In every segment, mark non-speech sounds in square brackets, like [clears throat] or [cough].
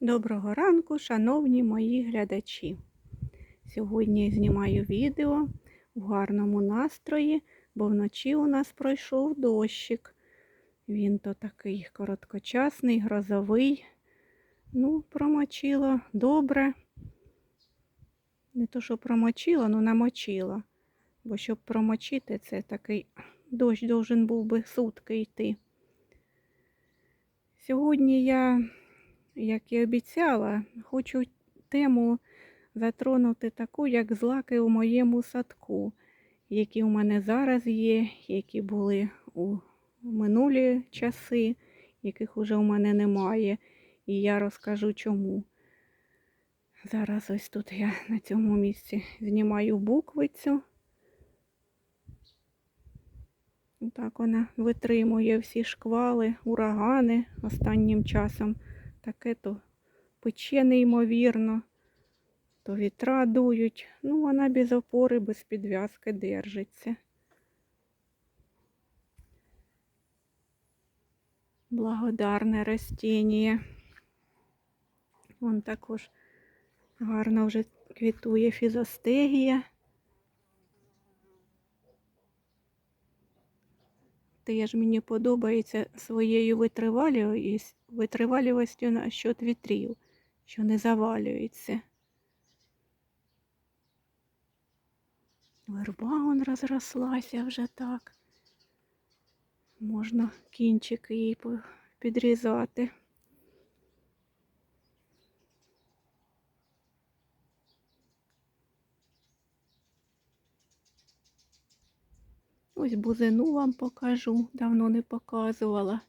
Доброго ранку, шановні мої глядачі. Сьогодні знімаю відео в гарному настрої, бо вночі у нас пройшов дощик. Він то такий короткочасний, грозовий. Ну, промочила добре. Не то, що промочила, ну намочила. Бо щоб промочити, це такий дощ должен був би сутки йти. Сьогодні я як і обіцяла, хочу тему затронути таку, як злаки у моєму садку, які у мене зараз є, які були у минулі часи, яких уже у мене немає. І я розкажу чому. Зараз ось тут я на цьому місці знімаю буквицю. Так вона витримує всі шквали, урагани останнім часом таке то пече неймовірно, то вітра дують. Ну, вона без опори, без підв'язки держиться. Благодарне растіння. Вон також гарно вже квітує фізостегія. Теж мені подобається своєю витривалістю, насчет вітрів, що не завалюється. Верба он розрослася вже так. Можна кінчик її підрізати. Ось бузину вам покажу, давно не показувала.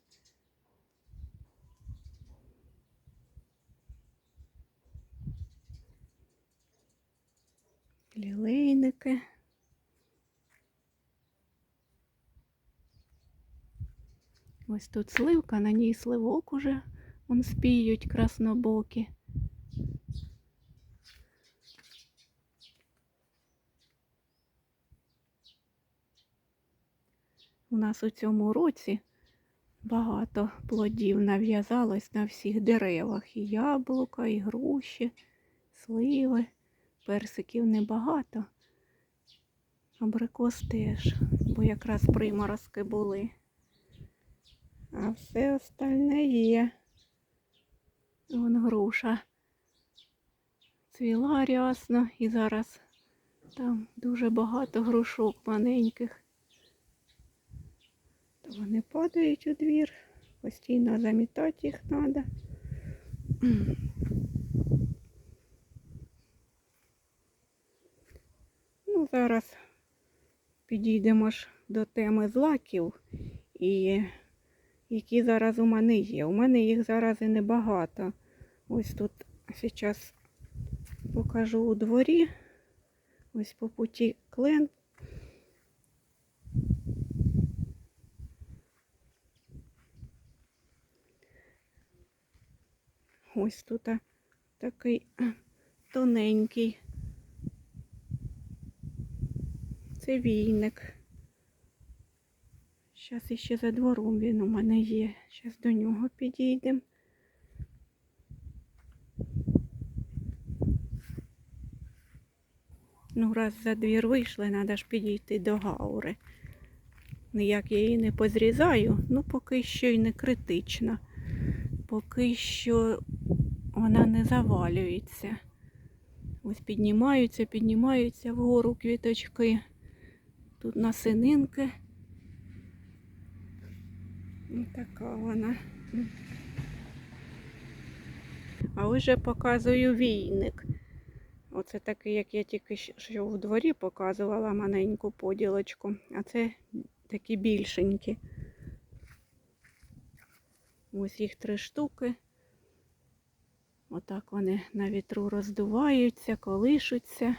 Лілейники. Ось тут сливка, на ній сливок уже он спіють краснобокі. У нас у цьому році багато плодів нав'язалось на всіх деревах. І яблука, і груші, сливи, персиків небагато. Абрикос теж, бо якраз приморозки були. А все остальне є. Вон груша. Цвіла рясно і зараз там дуже багато грушок маленьких. Вони падають у двір, постійно замітати їх треба. Ну, зараз підійдемо ж до теми злаків, і які зараз у мене є. У мене їх зараз і небагато. Ось тут зараз покажу у дворі. Ось по путі клен. Ось тут такий [clears throat] тоненький. Це війник. Зараз іще за двором він у мене є. Зараз до нього підійдемо. Ну, раз за двір вийшли, треба ж підійти до гаури. Ніяк я її не позрізаю, ну поки що й не критично. Поки що вона не завалюється. Ось піднімаються, піднімаються вгору квіточки. Тут насининки. Ось така вона. А вже показую війник. Оце такий, як я тільки що в дворі показувала маленьку поділочку. А це такі більшенькі. Ось їх три штуки. Отак вони на вітру роздуваються, колишуться.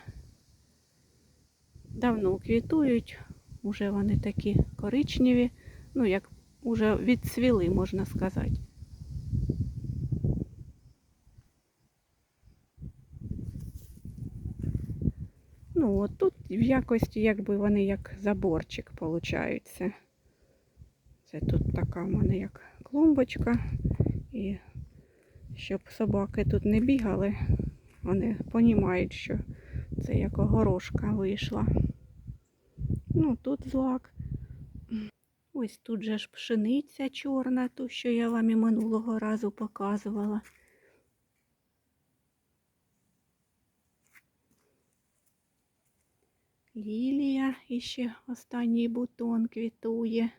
Давно квітують, уже вони такі коричневі, ну, як уже відцвіли, можна сказати. Ну, от тут в якості, якби вони як заборчик получаються. Це тут така в мене як клумбочка. І щоб собаки тут не бігали. Вони розуміють, що це як огорошка вийшла. Ну, тут злак. Ось тут же ж пшениця чорна, ту, що я вам і минулого разу показувала. Лілія і ще останній бутон квітує.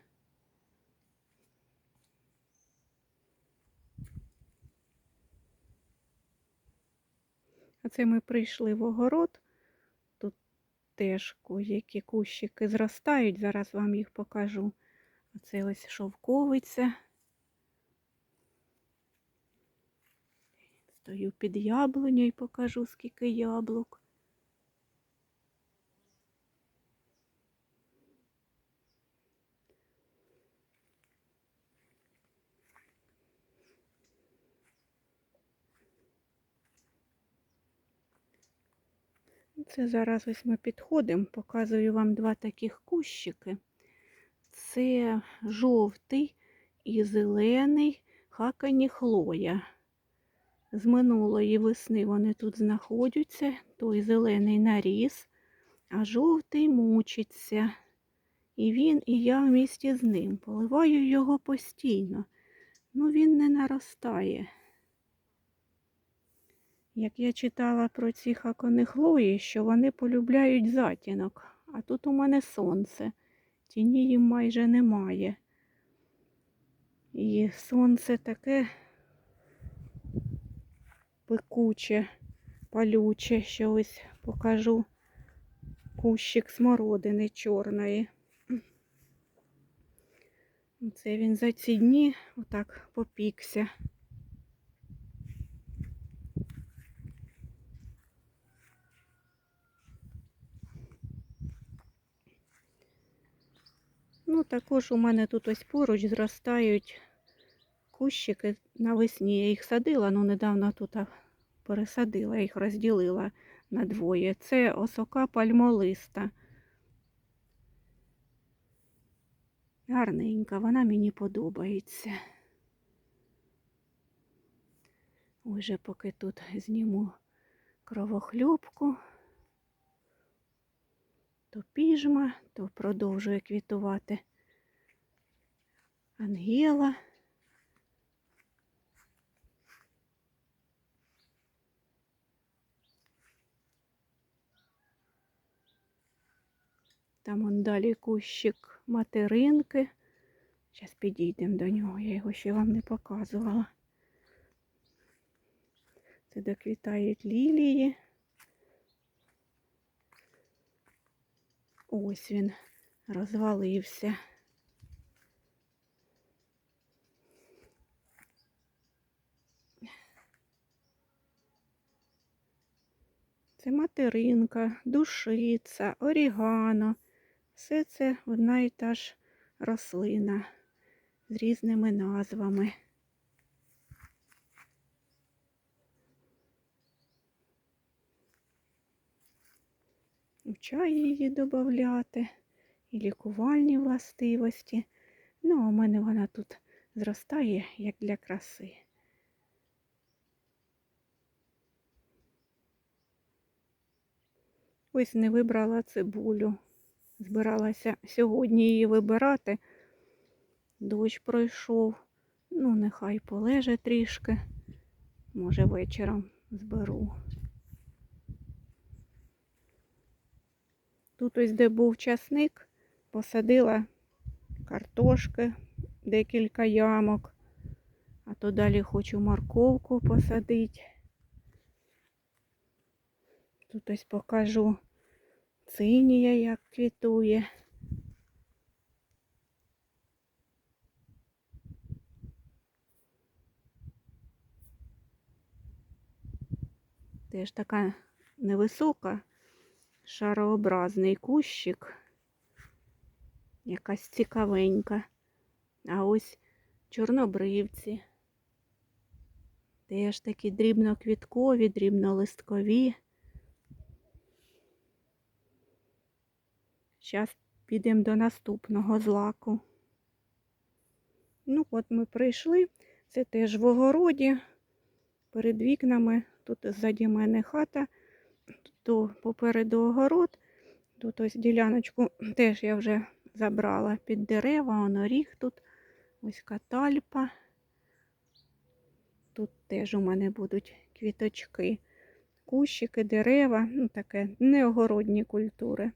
А це ми прийшли в огород. Тут теж які кущики зростають. Зараз вам їх покажу. Оце ось шовковиця. Стою під яблуню і покажу, скільки яблук. Це зараз ось ми підходимо, показую вам два таких кущики. Це жовтий і зелений хакані хлоя. З минулої весни вони тут знаходяться, той зелений наріс, а жовтий мучиться. І він, і я в місті з ним. Поливаю його постійно. Ну він не наростає. Як я читала про ці хаконихлої, що вони полюбляють затінок, а тут у мене сонце. Тіні їм майже немає. І сонце таке пекуче, палюче, що ось покажу кущик смородини чорної. Це він за ці дні отак попікся. Ну, також у мене тут ось поруч зростають кущики навесні. Я їх садила, ну недавно тут пересадила, їх розділила на двоє. Це осока пальмолиста. Гарненька, вона мені подобається. Уже поки тут зніму кровохлюбку то піжма, то продовжує квітувати ангела. Там он далі кущик материнки. Зараз підійдемо до нього, я його ще вам не показувала. Це доквітають лілії. Ось він розвалився. Це материнка, душиця, орігано. Все це одна і та ж рослина з різними назвами. в чай її додати, і лікувальні властивості. Ну, а у мене вона тут зростає, як для краси. Ось не вибрала цибулю. Збиралася сьогодні її вибирати. Дощ пройшов. Ну, нехай полеже трішки. Може, вечором зберу. Тут ось де був часник, посадила картошки, декілька ямок, а то далі хочу морковку посадити. Тут ось покажу цинія, як квітує. Теж така невисока шарообразний кущик. Якась цікавенька. А ось чорнобривці. Теж такі дрібноквіткові, дрібнолисткові. Зараз підемо до наступного злаку. Ну, от ми прийшли. Це теж в огороді. перед вікнами. Тут ззаді мене хата, то попереду огород. Тут ось діляночку [clears throat] теж я вже забрала під дерева, он оріг тут, ось катальпа. Тут теж у мене будуть квіточки, кущики, дерева, ну таке неогородні культури.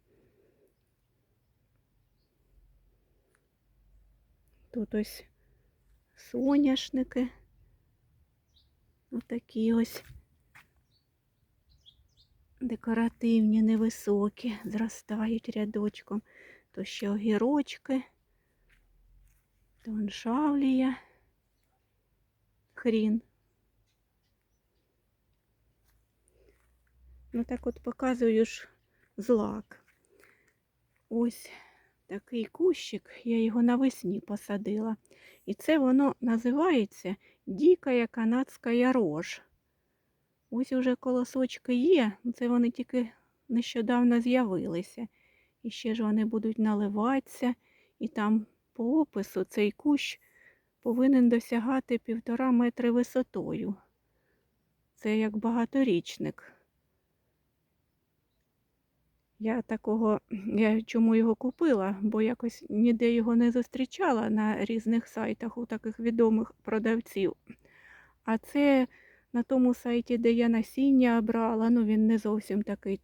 Тут ось соняшники. Отакі ось декоративні, невисокі, зростають рядочком. То ще огірочки, то аншавлія, хрін. Ну так от показую ж злак. Ось такий кущик, я його навесні посадила. І це воно називається Дікая канадська рож. Ось уже колосочки є, це вони тільки нещодавно з'явилися. І ще ж вони будуть наливатися, і там по опису цей кущ повинен досягати півтора метри висотою. Це як багаторічник. Я такого, [clears throat] я чому його купила, бо якось ніде його не зустрічала на різних сайтах у таких відомих продавців. А це на тому сайті, де я насіння брала, ну він не зовсім такий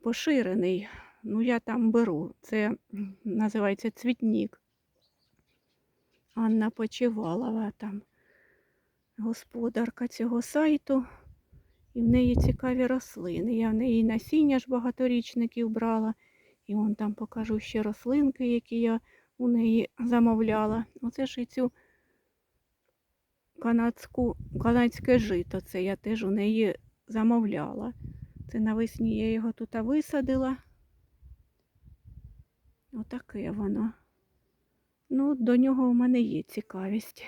поширений. Ну, я там беру. Це називається цвітнік. Анна Почивалова там господарка цього сайту. І в неї цікаві рослини. Я в неї насіння ж багаторічників брала. І вон там покажу ще рослинки, які я у неї замовляла. Оце ж і цю канадську, канадське жито. Це я теж у неї замовляла. Це навесні я його тут висадила. Отаке воно. Ну, до нього в мене є цікавість.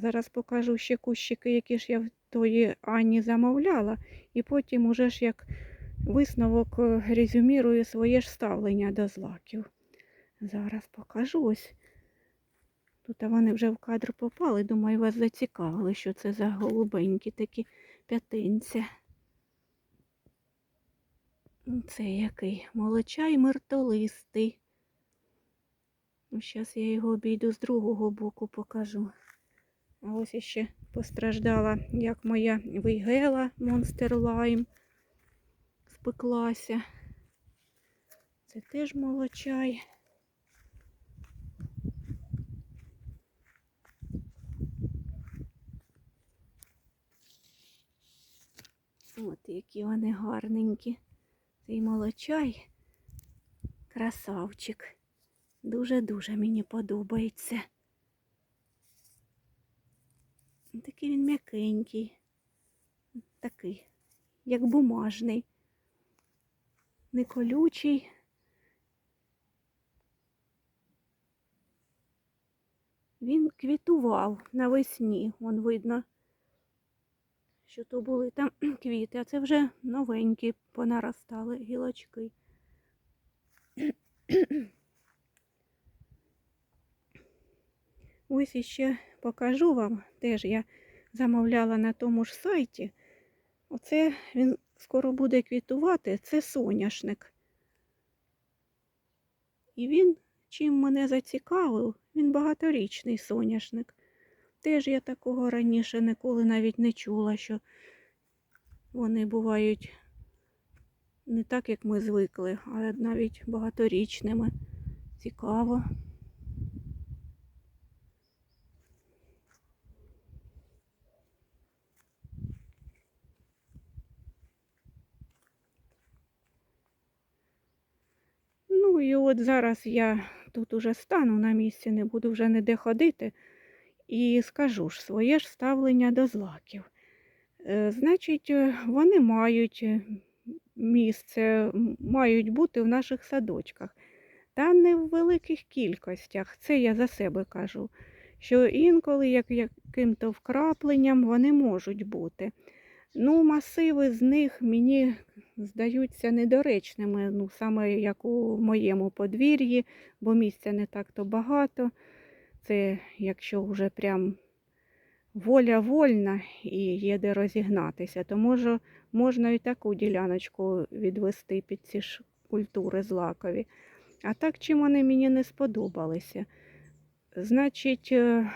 Зараз покажу ще кущики, які ж я в тої Ані замовляла, і потім уже ж як висновок е, резюмірую своє ж ставлення до злаків. Зараз покажу ось. Тут вони вже в кадр попали, думаю, вас зацікавили, що це за голубенькі такі п'ятинці. Це який молочай мертолистий. Ну, Зараз я його обійду з другого боку покажу. Ось іще постраждала, як моя вейгела Monster Lime спеклася. Це теж молочай. От які вони гарненькі. Цей молочай красавчик. Дуже-дуже мені подобається. Такий він м'якенький, такий, як бумажний, не колючий. Він квітував навесні, вон видно, що то були там [clears throat] квіти, а це вже новенькі понаростали гілочки. [clears throat] Ось іще покажу вам, теж я замовляла на тому ж сайті. Оце він скоро буде квітувати, це соняшник. І він, чим мене зацікавив, він багаторічний соняшник. Теж я такого раніше ніколи навіть не чула, що вони бувають не так, як ми звикли, а навіть багаторічними. Цікаво. Ну і от зараз я тут уже стану на місці, не буду вже ніде ходити. І скажу ж своє ж ставлення до злаків. Е, Значить, е, вони мають місце, мають бути в наших садочках. Та не в великих кількостях. Це я за себе кажу. Що інколи як, яким-то вкрапленням вони можуть бути. Ну, масиви з них мені здаються недоречними, ну, саме як у моєму подвір'ї, бо місця не так-то багато. Це якщо вже прям воля вольна і є де розігнатися, то може, можна і таку діляночку відвести під ці ж культури злакові. А так чим вони мені не сподобалися. Значить, е,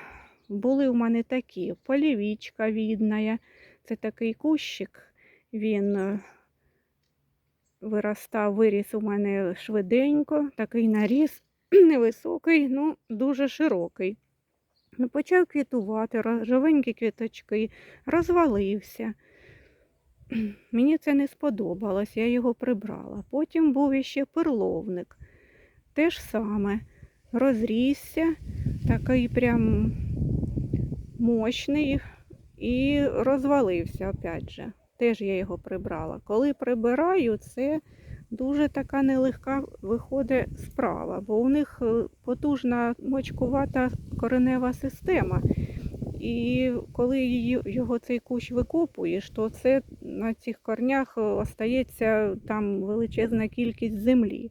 були в мене такі полівічка відна. Це такий кущик, він е, виростав, виріс у мене швиденько, такий наріс [clears throat] невисокий, ну дуже широкий. Ну, Почав квітувати, рожевенькі квіточки, розвалився. [clears throat] Мені це не сподобалось, я його прибрала. Потім був іще перловник. Те ж саме, розрісся, такий прям мощний і розвалився опять же. Теж я його прибрала. Коли прибираю, це дуже така нелегка виходить справа, бо у них е, потужна мочкувата коренева система. І коли його цей кущ викопуєш, то це на цих корнях е, остається там величезна кількість землі.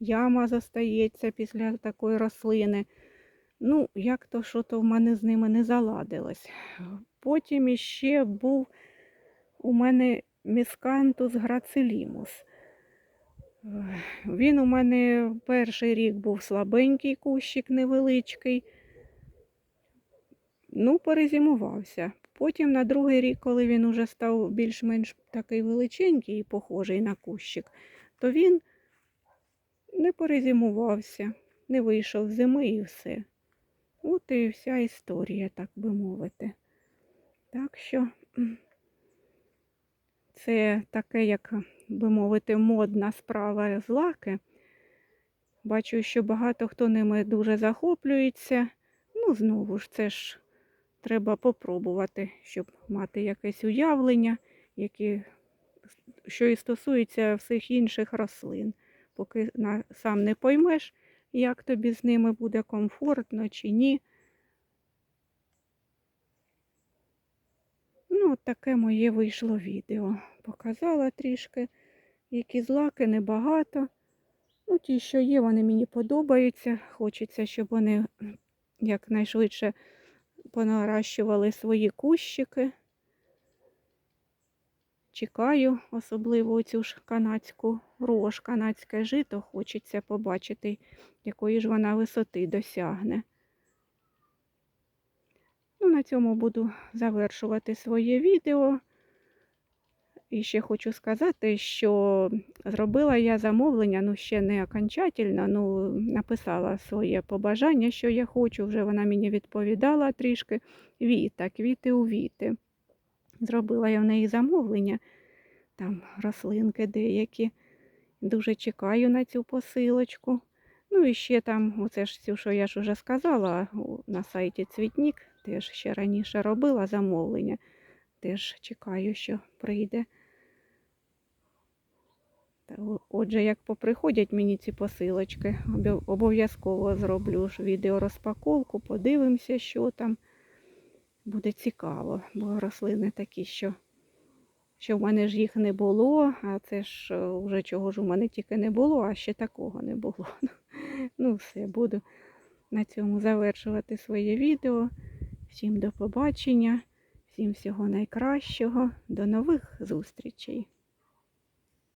Яма зостається після такої рослини. Ну, як то що то в мене з ними не заладилось. Потім іще був у мене міскантус грацилімус. Він у мене перший рік був слабенький кущик невеличкий. Ну, перезимувався. Потім на другий рік, коли він уже став більш-менш такий величенький і похожий на кущик, то він не перезимувався, не вийшов зими і все. От і вся історія, так би мовити. Так що це таке, як би мовити, модна справа злаки. Бачу, що багато хто ними дуже захоплюється. Ну, знову ж, це ж треба попробувати, щоб мати якесь уявлення, які, що і стосується всіх інших рослин. Поки сам не поймеш, як тобі з ними буде комфортно чи ні. От таке моє вийшло відео. Показала трішки, які злаки небагато. Ну, ті, що є, вони мені подобаються. Хочеться, щоб вони якнайшвидше понаращували свої кущики. Чекаю, особливо цю ж канадську рож, канадське жито, хочеться побачити, якої ж вона висоти досягне. На цьому буду завершувати своє відео. І ще хочу сказати, що зробила я замовлення, ну ще не окончательно, ну написала своє побажання, що я хочу. Вже вона мені відповідала трішки. Віта, квіти у віти. Зробила я в неї замовлення, там рослинки деякі. Дуже чекаю на цю посилочку. Ну і ще там, оце ж цю, що я ж вже сказала, на сайті Цвітнік, теж ще раніше робила замовлення. Теж чекаю, що прийде. Отже, як поприходять мені ці посилочки, обов'язково зроблю ж відеорозпаковку, подивимося, що там. Буде цікаво, бо рослини такі, що що в мене ж їх не було, а це ж вже чого ж у мене тільки не було, а ще такого не було. [laughs] Ну, все, буду на цьому завершувати своє відео. Всім до побачення, всім всього найкращого, до нових зустрічей!